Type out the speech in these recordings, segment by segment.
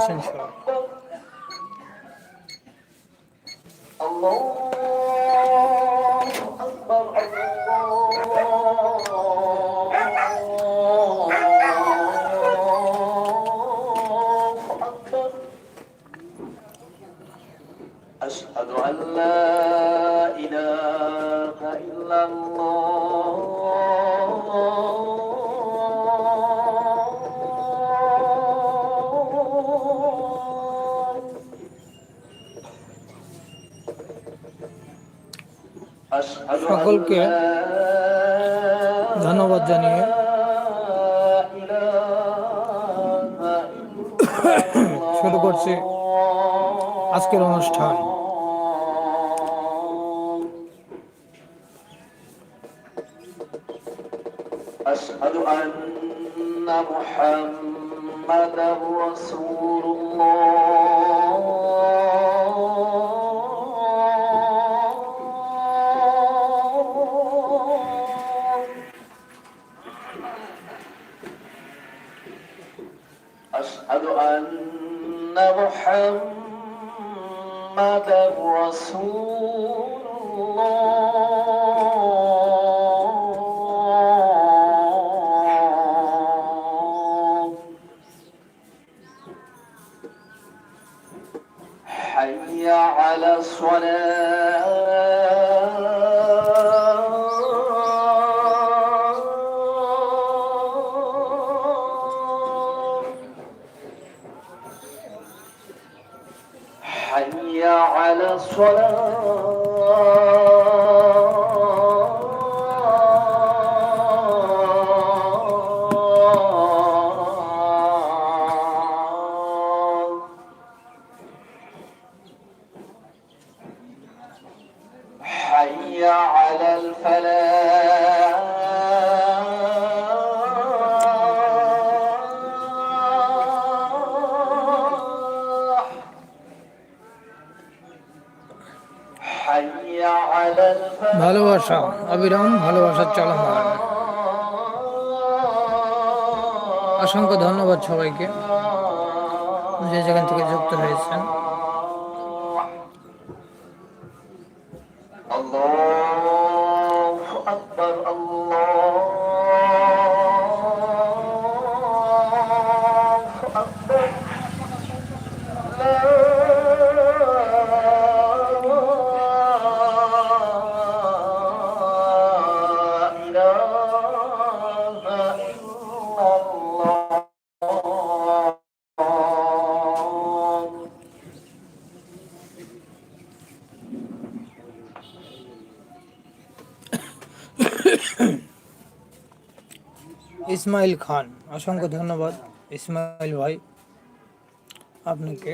আসেন সবাই أشهد أن لا إله إلا الله সকলকে لا ধন্যবাদ জানিয়ে শুরু করছি আজকের অনুষ্ঠান أشهد أن محمدا رسول الله أشهد أن محمدا رسول الله. حي على الصلاة. fora ভালোবাসা অবিরাম ভালোবাসার চলমান অসংখ্য ধন্যবাদ সবাইকে যে যেখান থেকে যুক্ত হয়েছেন الله أكبر الله ইসমাইল খান অসংখ্য ধন্যবাদ। ইসমাইল ভাই আপনাকে।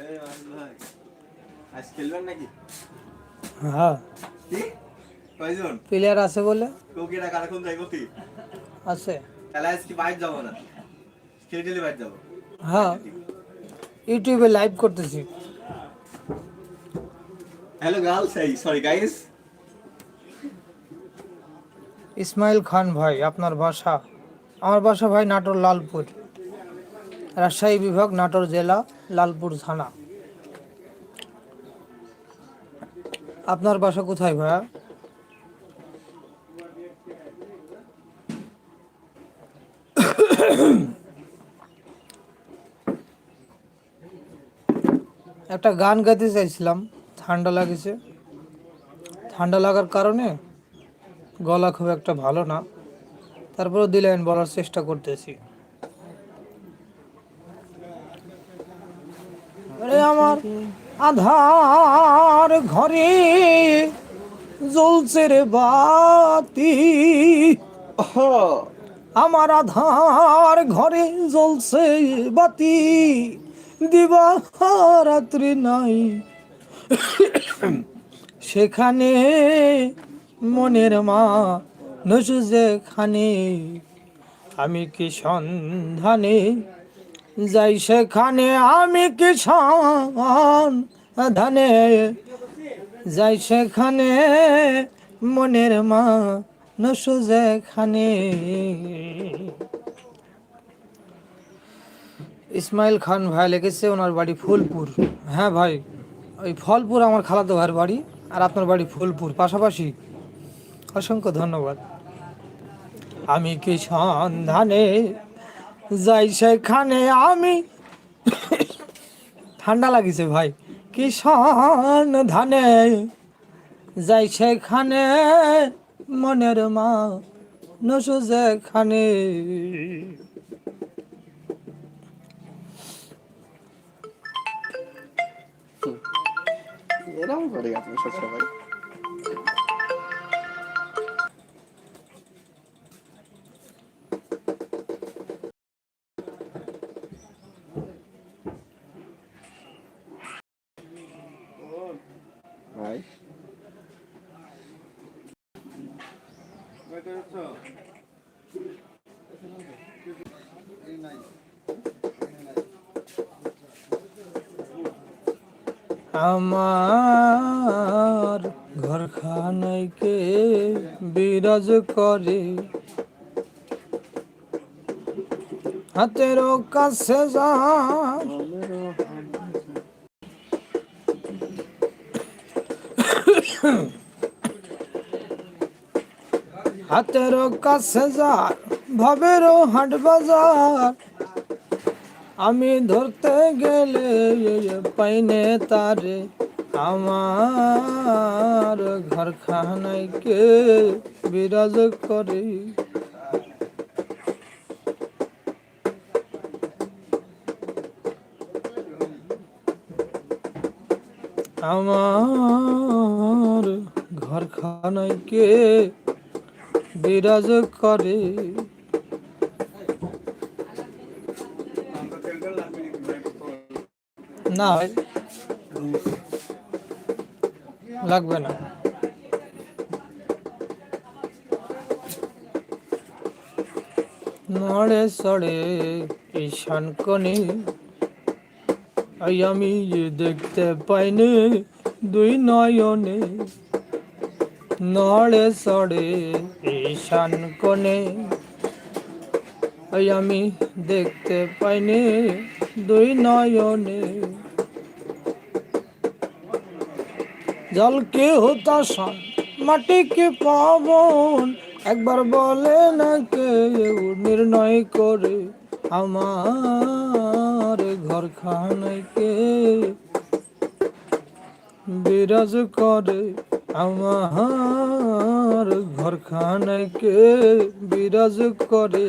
এই মাসুদ ভাই, আজ খেলবেন নাকি? হ্যাঁ। কি? কয়জন? প্লেয়ার আছে বলে? কোকিটা কারাখন যাই গতি? আছে। তাহলে আজ কি বাইর যাব না। খেলে বাইর যাব। হ্যাঁ। ইউটিউবে লাইভ করতেছি। হ্যালো গার্লস এই সরি গাইস ইসমাইল খান ভাই আপনার বাসা? আমার বাসা ভাই নাটোর লালপুর। রাজশাহী বিভাগ নাটোর জেলা লালপুর থানা। আপনার বাসা কোথায় ভাইয়া? একটা গান গাইতে চাইছিলাম ঠান্ডা লাগেছে। ঠান্ডা লাগার কারণে গলা খুব একটা ভালো না। তারপরেও দিলেন বলার চেষ্টা করতেছি। আরে আমার আধার ঘরে জ্বলছে রে বাতি। আমার আধার ঘরে জ্বলছে বাতি। দিবা রাত্রি নাই। সেখানে মনের মা নসু যেখানে, আমি কি সন্ধানে যাই? সেখানে আমি কিষান ধানে যাই? সেখানে মনের মা নসু যেখানে। ইসমাইল খান ভাই লিখেছে ওনার বাড়ি ফুলপুর। হ্যাঁ ভাই, ওই ফলপুর আমার খালাতো ভাইয়ের বাড়ি আর আপনার বাড়ি ফুলপুর পাশাপাশি। অসংখ্য ধন্যবাদ। আমি কি সন্ধানে যাই সেখানে আমি? ঠান্ডা লাগিছে ভাই। কি ধানে যাই সেখানে? মনের মা নসু যেখানে? এরকম করে গেছে সবাই ভাই আমার ঘরখানাইকে বিরাজ করে। হাতের কাছে যা। হাতের কাছে যার ভবের হাট বাজার। আমি ধরতে গেলে পাইনে তারে। আমার ঘরখানাইকে বিরাজ করে? আমার ঘরখানাইকে বিরাজ করে? না, লাগবে না। নড়ে সড়ে ঈশান কনে এই আমি যে দেখতে পাইনি দুই নয়নে। নড়ে সড়ে ঈশান কনে এই আমি দেখতে পাইনি দুই নয়নে। জলকে হতাশা মাটিকে পাবন, একবার বলে না কেউ নির্ণয় করে আমার ঘরখানাইকে বিরাজ করে আমার ঘরখানাইকে বিরাজ করে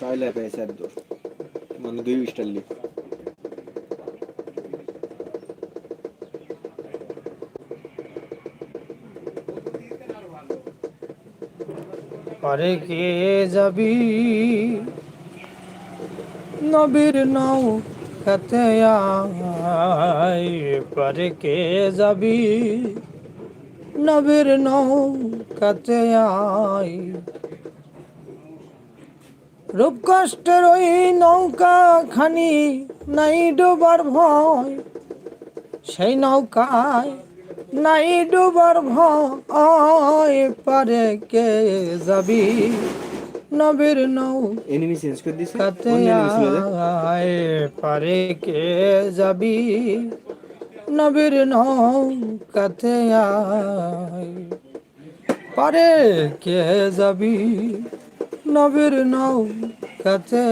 ল্যাপ আছে একদম মানে দুই স্টার লিপ পরে কে যাবি? নবীর নাও কাতে আয় পরে কে যাবি? নবীর নাও কাতে রূপ কষ্টের ওই নৌকা খানি নাই ডোবার ভয়। সেই নৌকায় নাই ডুবার ভয় পারে কে যাবি নবীর নৌ এনিমি চেঞ্জ করে দিছে? কাতে। আয় পারে কে যাবি নবীর নৌ কাতে আয়। পারে কে যাবি নবীর নৌ কাছে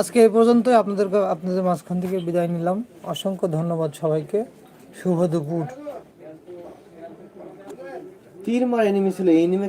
আজকে এই পর্যন্তই আপনাদের আপনাদের মাঝখান থেকে বিদায় নিলাম। অসংখ্য ধন্যবাদ সবাইকে। শুভ দুপুর। তীর মার এনিমি ছিল, এই এনিমি